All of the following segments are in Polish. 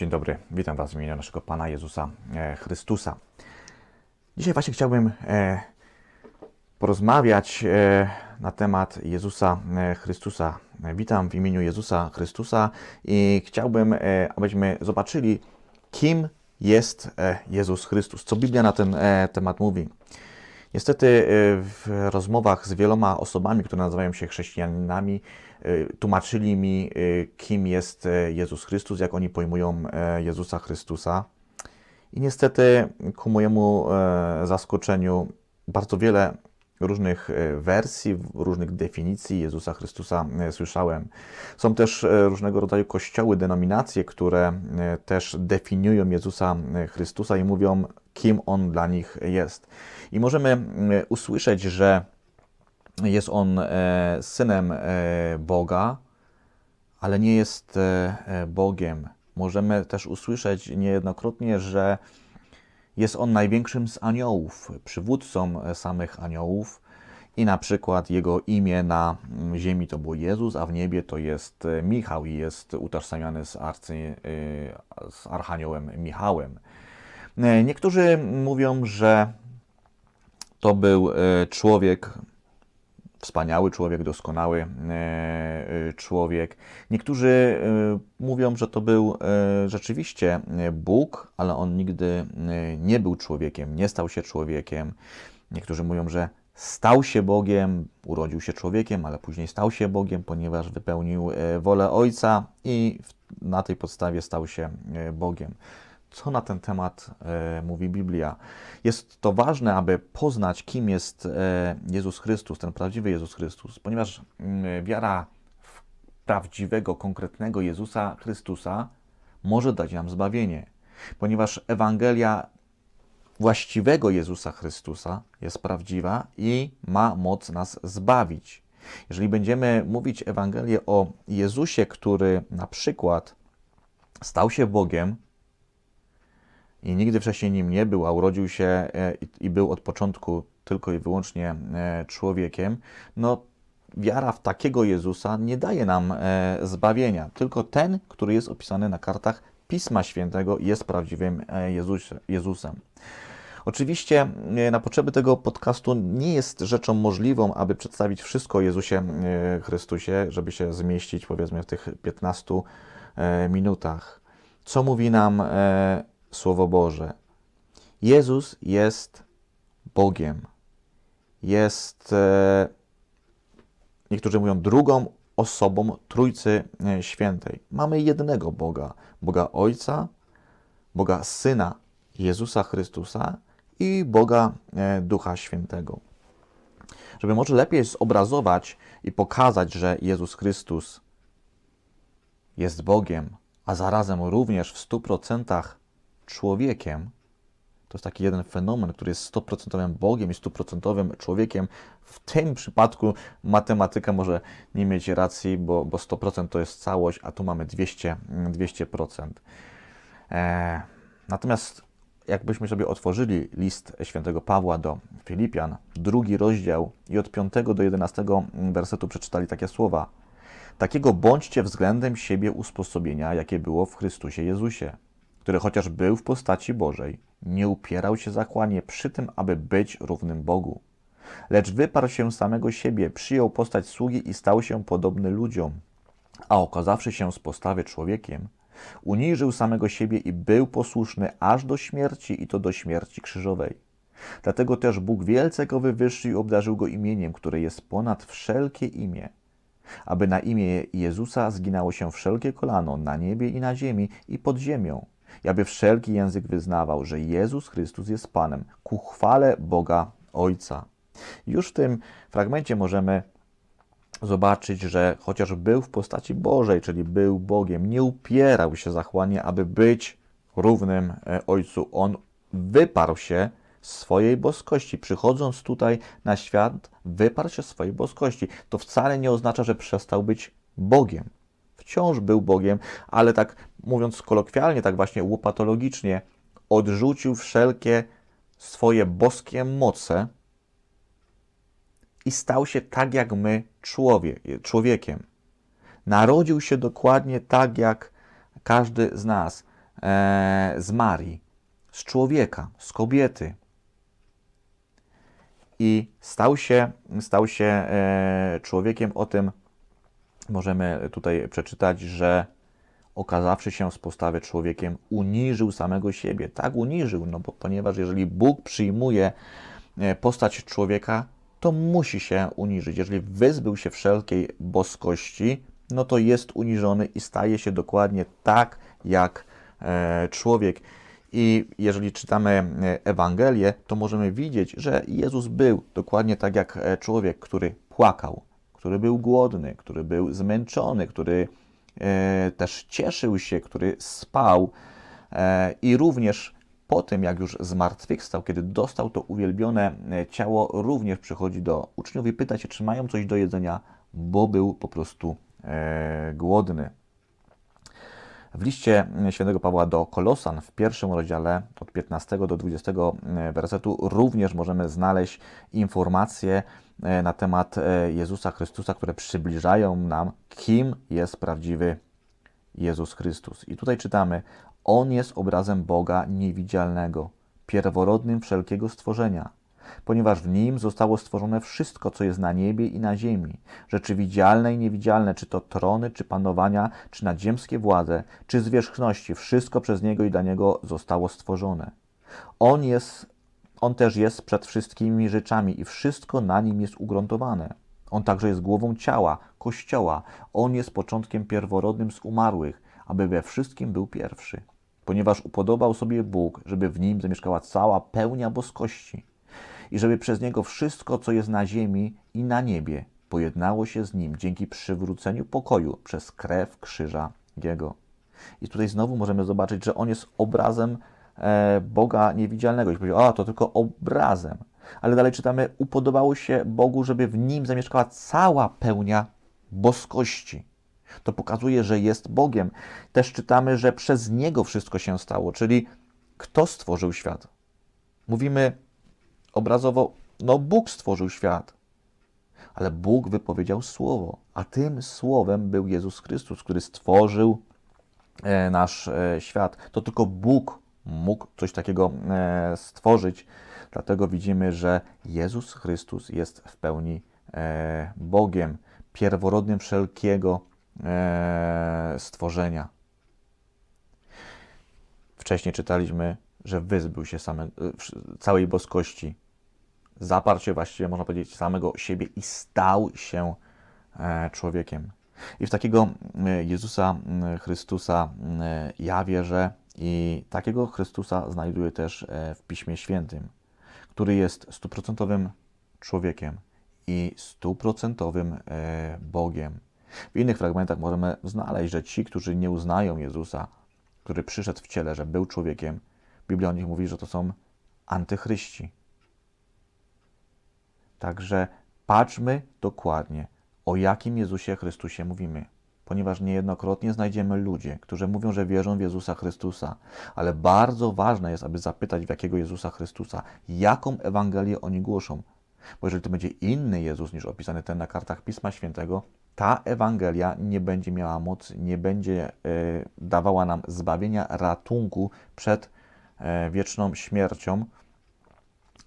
Dzień dobry, witam Was w imieniu naszego Pana Jezusa e, Chrystusa. Dzisiaj właśnie chciałbym e, porozmawiać e, na temat Jezusa Chrystusa. Witam w imieniu Jezusa Chrystusa i chciałbym, abyśmy zobaczyli, kim jest Jezus Chrystus, co Biblia na ten temat mówi. Niestety e, w rozmowach z wieloma osobami, które nazywają się chrześcijanami, e, tłumaczyli mi, e, kim jest e, Jezus Chrystus, jak oni pojmują e, Jezusa Chrystusa. I niestety ku mojemu e, zaskoczeniu bardzo wiele różnych e, wersji, różnych definicji Jezusa Chrystusa e, słyszałem. Są też e, różnego rodzaju kościoły, denominacje, które też definiują Jezusa Chrystusa i mówią, kim On dla nich jest. I możemy usłyszeć, że jest On synem Boga, ale nie jest Bogiem. Możemy też usłyszeć niejednokrotnie, że jest on największym z aniołów, przywódcą samych aniołów. I na przykład jego imię na ziemi to było Jezus, a w niebie to jest e, Michał i jest utożsamiany z, arcy, e, z archaniołem Michałem. E, Niektórzy mówią, że to był człowiek, wspaniały człowiek, doskonały e, e, człowiek. Niektórzy e, mówią, że to był rzeczywiście Bóg, ale on nigdy nie był człowiekiem, nie stał się człowiekiem. Niektórzy mówią, że stał się Bogiem, urodził się człowiekiem, ale później stał się Bogiem, ponieważ wypełnił wolę Ojca i na tej podstawie stał się Bogiem. Co na ten temat e, mówi Biblia? Jest to ważne, aby poznać, kim jest e, Jezus Chrystus, ten prawdziwy Jezus Chrystus, ponieważ mm, wiara w prawdziwego, konkretnego Jezusa Chrystusa może dać nam zbawienie, ponieważ Ewangelia właściwego Jezusa Chrystusa jest prawdziwa i ma moc nas zbawić. Jeżeli będziemy mówić Ewangelię o Jezusie, który na przykład stał się Bogiem i nigdy wcześniej nim nie był, a urodził się e, i- był od początku tylko i wyłącznie e, człowiekiem, no wiara w takiego Jezusa nie daje nam e, zbawienia. Tylko ten, który jest opisany na kartach Pisma Świętego, jest prawdziwym Jezus, Jezusem. Oczywiście na potrzeby tego podcastu nie jest rzeczą możliwą, aby przedstawić wszystko o Jezusie Chrystusie, żeby się zmieścić powiedzmy w tych 15 e, minutach. Co mówi nam Słowo Boże? Jezus jest Bogiem. Jest, e, niektórzy mówią, drugą osobą Trójcy e, Świętej. Mamy jednego Boga, Boga Ojca, Boga Syna Jezusa Chrystusa i Boga e, Ducha Świętego. Żeby może lepiej zobrazować i pokazać, że Jezus Chrystus jest Bogiem, a zarazem również w 100% człowiekiem, to jest taki jeden fenomen, który jest 100% Bogiem i 100% człowiekiem. W tym przypadku matematyka może nie mieć racji, bo, bo 100% to jest całość, a tu mamy 200%. 200%. E, natomiast jakbyśmy sobie otworzyli list świętego Pawła do Filipian, drugi rozdział i od 5 do 11 wersetu przeczytali takie słowa. Takiego bądźcie względem siebie usposobienia, jakie było w Chrystusie Jezusie, który chociaż był w postaci Bożej, nie upierał się zakłanie przy tym, aby być równym Bogu. Lecz wyparł się samego siebie, przyjął postać sługi i stał się podobny ludziom, a okazawszy się z postawy człowiekiem, uniżył samego siebie i był posłuszny aż do śmierci i to do śmierci krzyżowej. Dlatego też Bóg wielce go wywyższył i obdarzył go imieniem, które jest ponad wszelkie imię, aby na imię Jezusa zginało się wszelkie kolano na niebie i na ziemi i pod ziemią, aby wszelki język wyznawał, że Jezus Chrystus jest Panem, ku chwale Boga Ojca. Już w tym fragmencie możemy zobaczyć, że chociaż był w postaci Bożej, czyli był Bogiem, nie upierał się zachłanie, aby być równym e, Ojcu. On wyparł się swojej boskości. Przychodząc tutaj na świat, wyparł się swojej boskości. To wcale nie oznacza, że przestał być Bogiem. Wciąż był Bogiem, ale tak mówiąc kolokwialnie, tak właśnie łopatologicznie, odrzucił wszelkie swoje boskie moce, i stał się tak jak my człowiek, człowiekiem. Narodził się dokładnie tak jak każdy z nas. e, z Marii, z człowieka, z kobiety. I stał się, stał się e, człowiekiem. O tym możemy tutaj przeczytać, że okazawszy się z postawy człowiekiem, uniżył samego siebie. Tak uniżył, no bo ponieważ jeżeli Bóg przyjmuje e, postać człowieka, to musi się uniżyć. Jeżeli wyzbył się wszelkiej boskości, no to jest uniżony i staje się dokładnie tak jak e, człowiek. I jeżeli czytamy e, Ewangelię, to możemy widzieć, że Jezus był dokładnie tak jak człowiek, który płakał, który był głodny, który był zmęczony, który e, też cieszył się, który spał e, i również po tym, jak już zmartwychwstał, kiedy dostał to uwielbione e, ciało, również przychodzi do uczniów i pyta się, czy mają coś do jedzenia, bo był po prostu głodny. W liście świętego Pawła do Kolosan w pierwszym rozdziale od 15 do 20 wersetu również możemy znaleźć informacje e, na temat e, Jezusa Chrystusa, które przybliżają nam, kim jest prawdziwy Jezus Chrystus. I tutaj czytamy: On jest obrazem Boga niewidzialnego, pierworodnym wszelkiego stworzenia ponieważ w nim zostało stworzone wszystko, co jest na niebie i na ziemi, rzeczy widzialne i niewidzialne, czy to trony, czy panowania, czy nadziemskie władze, czy zwierzchności, wszystko przez niego i dla niego zostało stworzone. On jest, on też jest przed wszystkimi rzeczami i wszystko na nim jest ugruntowane. On także jest głową ciała, kościoła. On jest początkiem pierworodnym z umarłych, aby we wszystkim był pierwszy. Ponieważ upodobał sobie Bóg, żeby w nim zamieszkała cała pełnia boskości i żeby przez niego wszystko, co jest na ziemi i na niebie, pojednało się z nim dzięki przywróceniu pokoju przez krew krzyża Jego. I tutaj znowu możemy zobaczyć, że on jest obrazem Boga niewidzialnego. I powiedział, a to tylko obrazem. Ale dalej czytamy, upodobało się Bogu, żeby w nim zamieszkała cała pełnia boskości. To pokazuje, że jest Bogiem. Też czytamy, że przez Niego wszystko się stało, czyli kto stworzył świat? Mówimy obrazowo, no Bóg stworzył świat. Ale Bóg wypowiedział słowo, a tym słowem był Jezus Chrystus, który stworzył e, nasz e, świat. To tylko Bóg mógł coś takiego e, stworzyć. Dlatego widzimy, że Jezus Chrystus jest w pełni Bogiem, pierworodnym wszelkiego stworzenia. Wcześniej czytaliśmy, że wyzbył się same, całej boskości zaparł się właściwie, można powiedzieć, samego siebie i stał się e, człowiekiem. I w takiego e, Jezusa Chrystusa ja wierzę i takiego Chrystusa znajduję też e, w Piśmie Świętym, który jest stuprocentowym człowiekiem i stuprocentowym Bogiem. W innych fragmentach możemy znaleźć, że ci, którzy nie uznają Jezusa, który przyszedł w ciele, że był człowiekiem, Biblia o nich mówi, że to są antychryści. Także patrzmy dokładnie, o jakim Jezusie Chrystusie mówimy, ponieważ niejednokrotnie znajdziemy ludzi, którzy mówią, że wierzą w Jezusa Chrystusa, ale bardzo ważne jest, aby zapytać, w jakiego Jezusa Chrystusa, jaką Ewangelię oni głoszą. Bo jeżeli to będzie inny Jezus niż opisany ten na kartach Pisma Świętego, ta Ewangelia nie będzie miała mocy, nie będzie y, dawała nam zbawienia, ratunku przed y, wieczną śmiercią,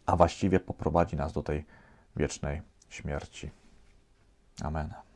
a właściwie poprowadzi nas do tej wiecznej śmierci. Amen.